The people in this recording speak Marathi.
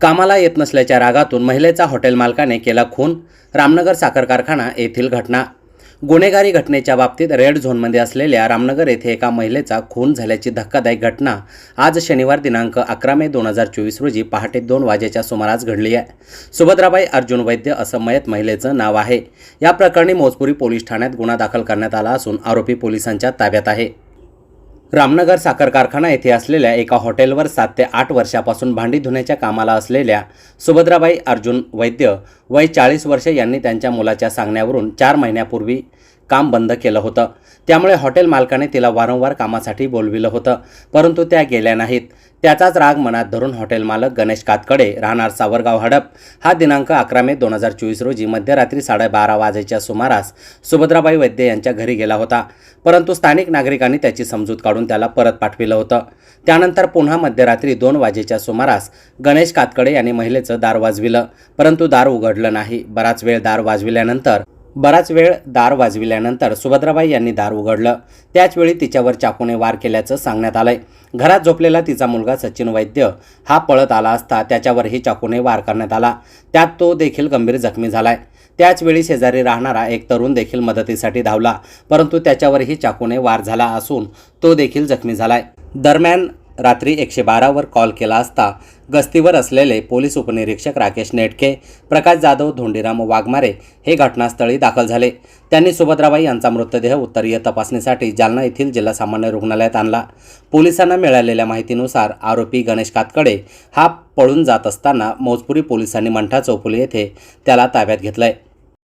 कामाला येत नसल्याच्या रागातून महिलेचा हॉटेल मालकाने केला खून रामनगर साखर कारखाना येथील घटना. गुन्हेगारी घटनेच्या बाबतीत रेड झोनमध्ये असलेल्या रामनगर येथे एका महिलेचा खून झाल्याची धक्कादायक घटना आज शनिवार दिनांक अकरा मे दोन हजार चोवीस रोजी पहाटे दोन वाजेच्या सुमारास घडली आहे. सुभद्राबाई अर्जुन वैद्य असं मयत महिलेचं नाव आहे. या प्रकरणी मोजपुरी पोलीस ठाण्यात गुन्हा दाखल करण्यात आला असून आरोपी पोलिसांच्या ताब्यात आहे. रामनगर साखर कारखाना येथे असलेल्या एका हॉटेलवर सात ते आठ वर्षापासून भांडी धुण्याच्या कामाला असलेल्या सुभद्राबाई अर्जुन वैद्य वय चाळीस वर्षे यांनी त्यांच्या मुलाच्या सांगण्यावरून चार महिन्यापूर्वी काम बंद केलं होतं. त्यामुळे हॉटेल मालकाने तिला वारंवार कामासाठी बोलविलं होतं. परंतु त्या गेल्या नाहीत. त्याचाच राग मनात धरून हॉटेल मालक गणेश कातकडे राहणार सावरगाव हडप. हा दिनांक अकरा मे दोन हजार चोवीस रोजी मध्यरात्री साडेबारा वाजेच्या सुमारास सुभद्राबाई वैद्य यांच्या घरी गेला होता. परंतु स्थानिक नागरिकांनी त्याची समजूत काढून त्याला परत पाठविलं होतं. त्यानंतर पुन्हा मध्यरात्री दोन वाजेच्या सुमारास गणेश कातकडे यांनी महिलेचं दार वाजविलं. परंतु दार उघडलं नाही. बराच वेळ दार वाजविल्यानंतर बराच वेळ दार वाजविल्यानंतर सुभद्राबाई यांनी दार उघडलं. त्याचवेळी तिच्यावर चाकूने वार केल्याचं सांगण्यात आलंय. घरात झोपलेला तिचा मुलगा सचिन वैद्य हा पळत आला असता त्याच्यावरही चाकूने वार करण्यात आला. त्यात तो देखील गंभीर जखमी झालाय. त्याचवेळी शेजारी राहणारा एक तरुण देखील मदतीसाठी धावला परंतु त्याच्यावरही चाकूने वार झाला असून तो देखील जखमी झालाय. दरम्यान रात्री एकशे बारावर कॉल केला असता गस्तीवर असलेले पोलीस उपनिरीक्षक राकेश नेटके प्रकाश जाधव धोंडीराम वाघमारे हे घटनास्थळी दाखल झाले. त्यांनी सुभद्राबाई यांचा मृतदेह उत्तरीय तपासणीसाठी जालना येथील जिल्हा सामान्य रुग्णालयात आणला. पोलिसांना मिळालेल्या माहितीनुसार आरोपी गणेश कातकडे हा पळून जात असताना मौजपुरी पोलिसांनी मंठा चौफुली येथे त्याला ताब्यात घेतलं आहे